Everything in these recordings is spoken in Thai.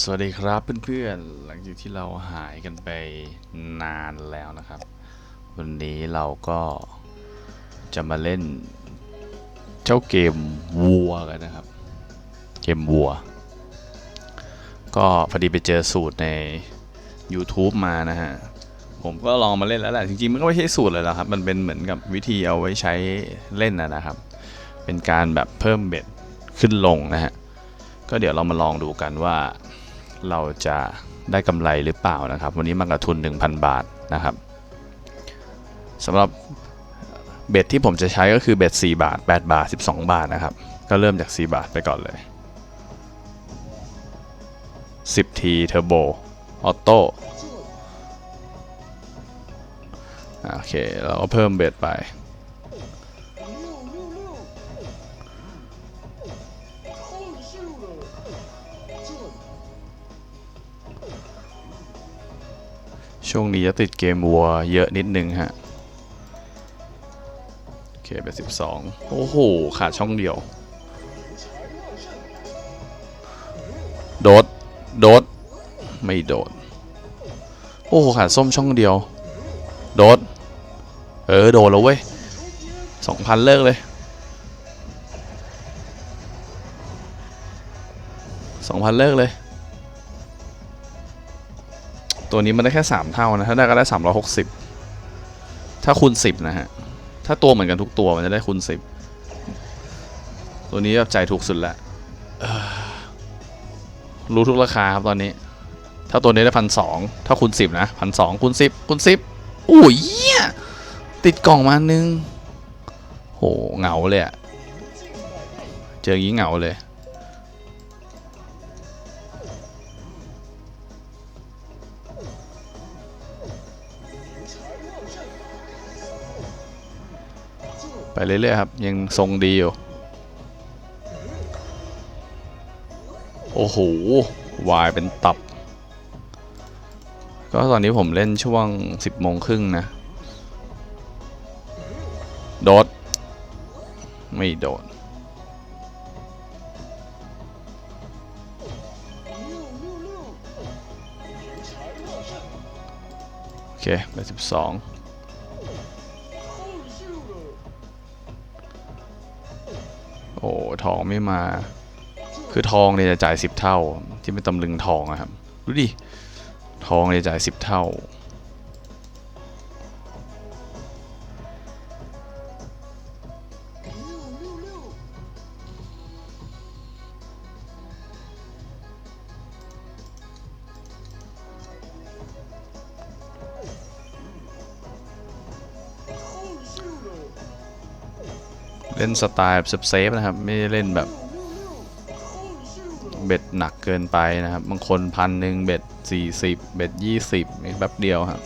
สวัสดีครับเพื่อนๆ หลังจากที่เราหายกันไปนานแล้วนะครับ วันนี้เราก็จะมาเล่นเจ้าเกมวัวกันนะครับ เกมวัว ก็พอดีไปเจอสูตรใน YouTube มานะฮะ ผมก็ลองมาเล่นแล้วแหละจริงๆ มันก็ไม่ใช่สูตรเลยหรอกครับ มันเป็นเหมือนกับวิธีเอาไว้ใช้เล่นนะนะครับ เป็นการแบบเพิ่มเบ็ดขึ้นลงนะฮะก็เดี๋ยวเรามาลองดูกันว่า เราจะได้กำไรหรือเปล่านะครับ วันนี้มากับทุน 1,000 บาทนะครับสำหรับเบ็ดที่ผมจะใช้ก็คือเบ็ด4บาท 8 บาท 12 บาทนะครับ ก็เริ่มจาก 4 บาทไปก่อนเลย 10 ทีเทอร์โบออโต้โอเค เราก็เพิ่มเบ็ดไป ช่วงนี้จะติดเกมวัวเยอะนิดนึงฮะ โอเคไปสิบสองโอ้โห ขาดช่องเดียว โดด โดด ไม่โดด โอ้โห ขาดส้มช่องเดียว โดด เออ โดดแล้วเว้ยสองพันเลิกเลยสองพันเลิกเลย ตัวนี้มันได้แค่ 3 เท่านะ ถ้าได้ก็ได้ 360 ถ้าคูณ 10 นะฮะ ถ้าตัวเหมือนกันทุกตัวมันจะได้คูณ 10 ตัวนี้แบบใจถูกสุดล้วเอ่อรู้ทุกราคาครับตอนนี้ ถ้าตัวนี้ได้พันสองถ้าคูณ10นะพันสองคูณ10คูณ10อุ้ยเหี้ยติดกล่องมานึง โหเหงาเลยอะเจออย่างนี้เหงาเลย ไปเรื่อยๆครับ ยังทรงดีอยู่ โอ้โห วายเป็นตับ ก็ตอนนี้ผมเล่นช่วง 10โมงครึ่งนะ โดด ไม่โดดโอเคไป12 ทองไม่มา คือทองเนี่ยจะจ่ายสิบเท่า ที่เป็นตำลึงทองอะครับ ดูดิ ทองเนี่ยจ่ายสิบเท่า เล่นสไตล์แบบเซฟๆนะครับ ไม่เล่นแบบเบ็ดหนักเกินไปนะครับ บางคนพันหนึ่งเบ็ดสี่สิบเบ็ดยี่สิบแป๊บเดียวครับ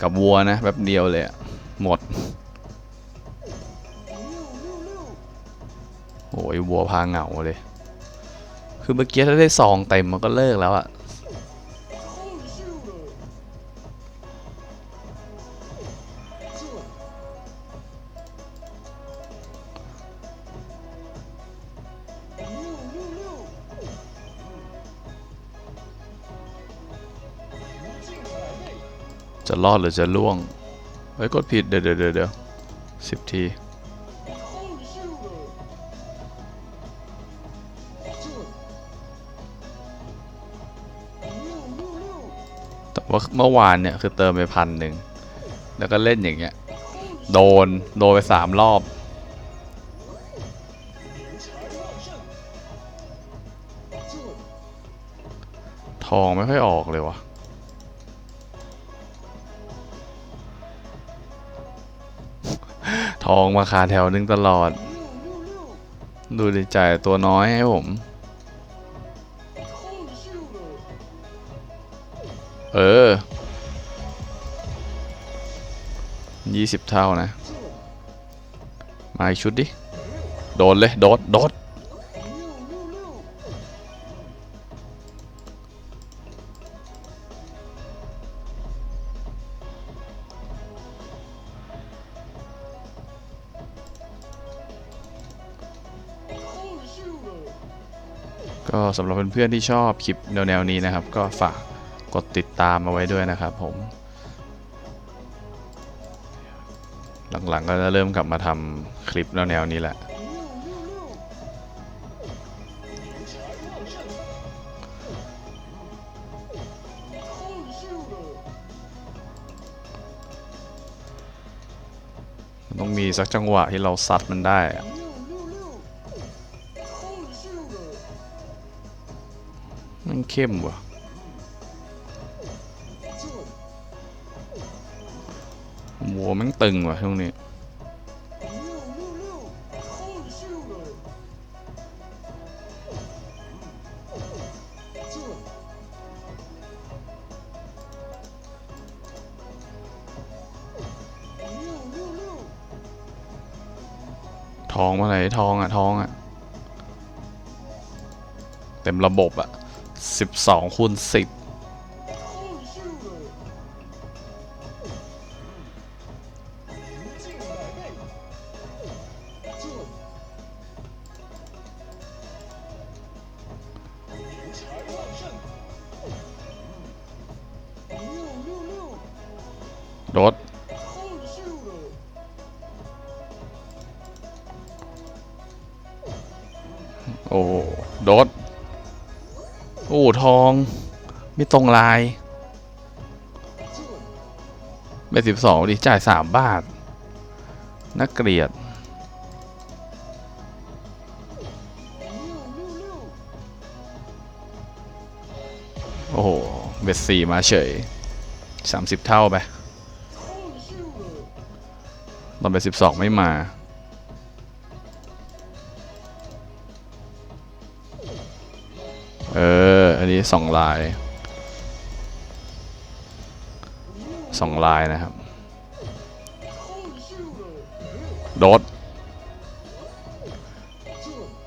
กับวัวนะแป๊บเดียวเลยหมดโอ้ยวัวพาเหงาเลย คือเมื่อกี้ถ้าได้ซองเต็มมันก็เลิกแล้วอะ จะรอดหรือจะล่วง เฮ้ย กดผิด เดี๋ยวเดี๋ยวเดี๋ยวสิบทีแต่ว่าเมื่อวานเนี่ย คือเติมไปพันหนึ่ง แล้วก็เล่นอย่างเงี้ย โดน โดนไปสามรอบทองไม่ค่อยออกเลยวะท องมาคาแถวหนึงตลอด ดูดิจ่ายตัวน้อยให้ผม เออยี่สิบเท่านะ มาอีกชุดดิ โดนเลย โดด โดด ก็สำหรับเพื่อนๆที่ชอบคลิปแนวๆนี้นะครับ ก็ฝากกดติดตามมาไว้ด้วยนะครับผม หลังๆก็จะเริ่มกลับมาทำคลิปแนวๆนี้แหละต้องมีสักจังหวะที่เราซัดมันได้อะ เข้มว่ะหัวแมันตึงว่ะช่วงนี้ทองมาไหนทองอะ ทองอะ เต็มระบบอะ สิบสองคูณสิบรถ อ้ทอง ไม่ตรงลายเบสิบสองดิจ่ายสามบาทน่าเกลียด โอ้โห เบ็ดสี่มาเฉยสามสิบเท่าไปตอนเบสิบสองไม่มาเออ นนี้สองลายสองลายนะครับ โดด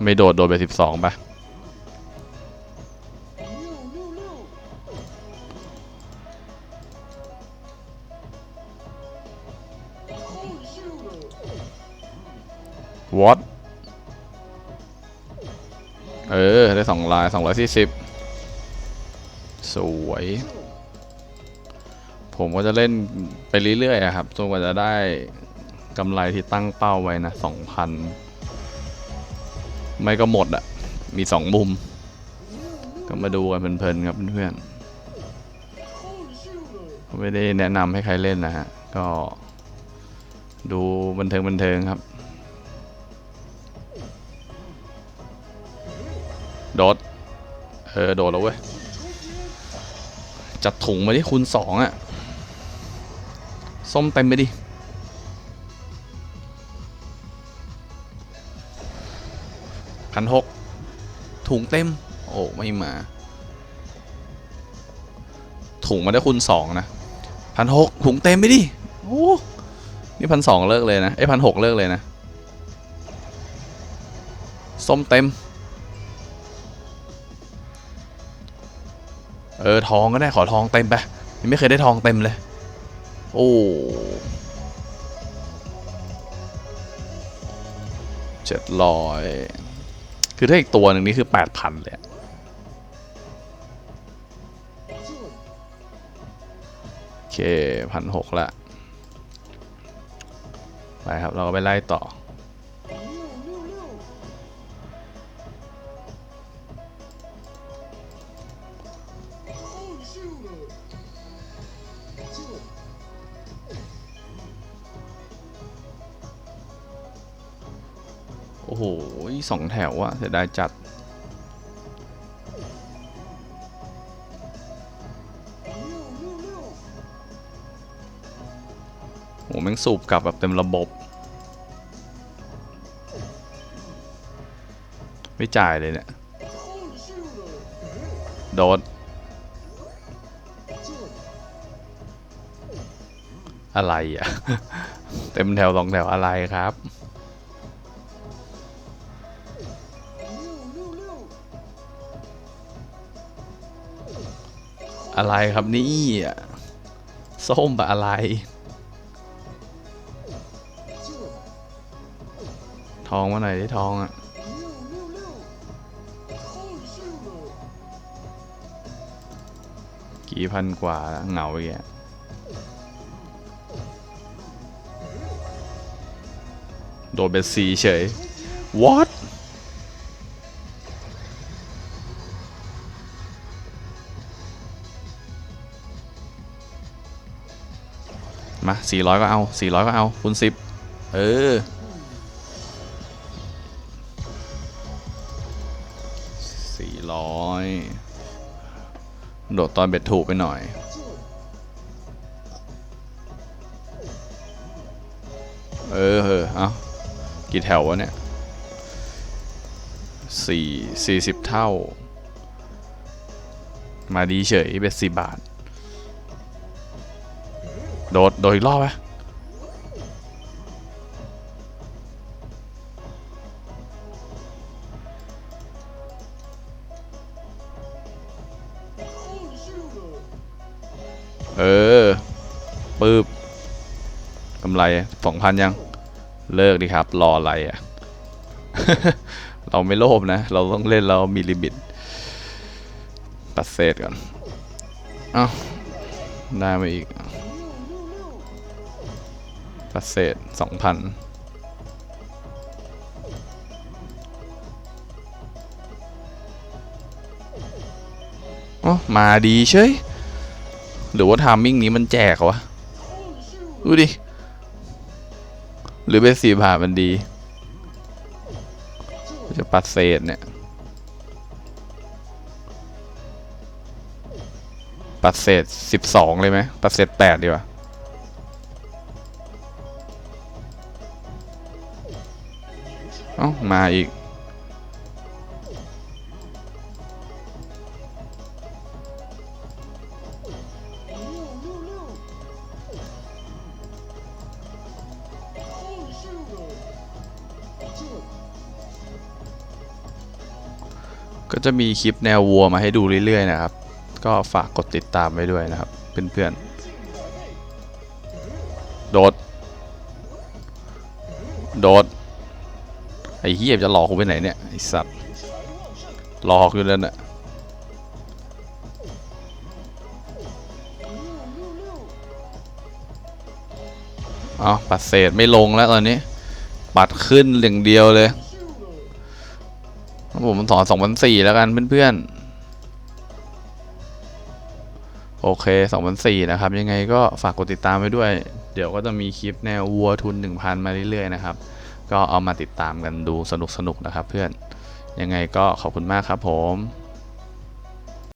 ไม่โดด โดดไปสิบสองปะวอตเออ ได้สองลายสองร้อยสี่สิบ สวย ผมก็จะเล่นไปเรื่อยๆครับจนกว่าจะได้กำไรที่ตั้งเป้าไว้นะสองพันไม่ก็หมดอะมีสองมุม ก็มาดูกันเพลินๆครับเพื่อนๆไม่ได้แนะนำให้ใครเล่นนะฮะ ก็ดูบันเทิงบันเทิงครับ โดด เออ โดดแล้วเว้ย จัดถุงมาดิคูณสองอะส้มเต็มไปดิ พันหกถุงเต็ม โอ้ ไม่มา ถุงมาได้คูณสองนะพันหกถุงเต็มไปดิ โอ้ นี่พันสองเลิกเลยนะ ไอ้พันหกเลิกเลยนะ ส้มเต็ม เออทองก็ได้ขอทองเต็มไปยังไม่เคยได้ทองเต็มเลย โอ้เจ็ดร้อยคือถ้าอีกตัวหนึ่งนี่คือแปดพันเลยโอเคพันหกละ ไปครับ เราก็ไปไล่ต่อ หสองแถวอะเสียดายจัดโหแม่งสูบกลับแบบเต็มระบบ ไม่จ่ายเลยเนี่ย โดนอะไรอะ เต็มแถวสองแถวอะไรครับ อะไรครับนี่ส้มแบบอะไร ทองมาไหนได้ทองอะกี่พันกว่าเหงาอีกอะโดนเป็นสีเฉย what มา400ก็เอา400ก็เอาคูณ10เออ400โดดตอนเบ็ดถูกไปหน่อยเออเออเอากี่แถววะเนี่ยสี่สี่สิบเท่า มาดีเฉยเบ็ดสี่บาท โดดโดดอีกรอบไหมเออปืบกำไรสองพันยัง เลิกดีครับ รออะไรอะ เราไม่โลภนะ เราต้องเล่นเรามีลิมิตปัดเศษก่อน เอ้า ได้มาอีก ปัดเศษสองพันอ๋อมาดีเฉยหรือว่าทามมิ่งนี้มันแจกวะ ดูดิ หรือเป็นสี่ามันดี จะปัดเศษเนี่ย ปัดเศษสิบสองเลยไหมปัดเศษแปดดีกว่า อ้ามาอีก ก็จะมีคลิปแนววัวมาให้ดูเรื่อยๆนะครับ ก็ฝากกดติดตามไว้ด้วยนะครับ เพื่อนๆ โดด โดด ไอ้เฮียจะหลอกกูไปไหนเนี่ยไอ้สัตว์หลอกอยู่นั่นน่ะเอาปัดเศษไม่ลงแล้วตอนนี้ ปัดขึ้นอย่างเดียวเลยผมสอนสองพันสี่แล้วกันเพื่อนๆ โอเคสองพันสี่นะครับ ยังไงก็ฝากกดติดตามไว้ด้วย เดี๋ยวก็จะมีคลิปแนววัวทุน1,000มาเรื่อยๆนะครับ ก็เอามาติดตามกันดูสนุกๆนะครับเพื่อนยังไงก็ขอบคุณมากครับผม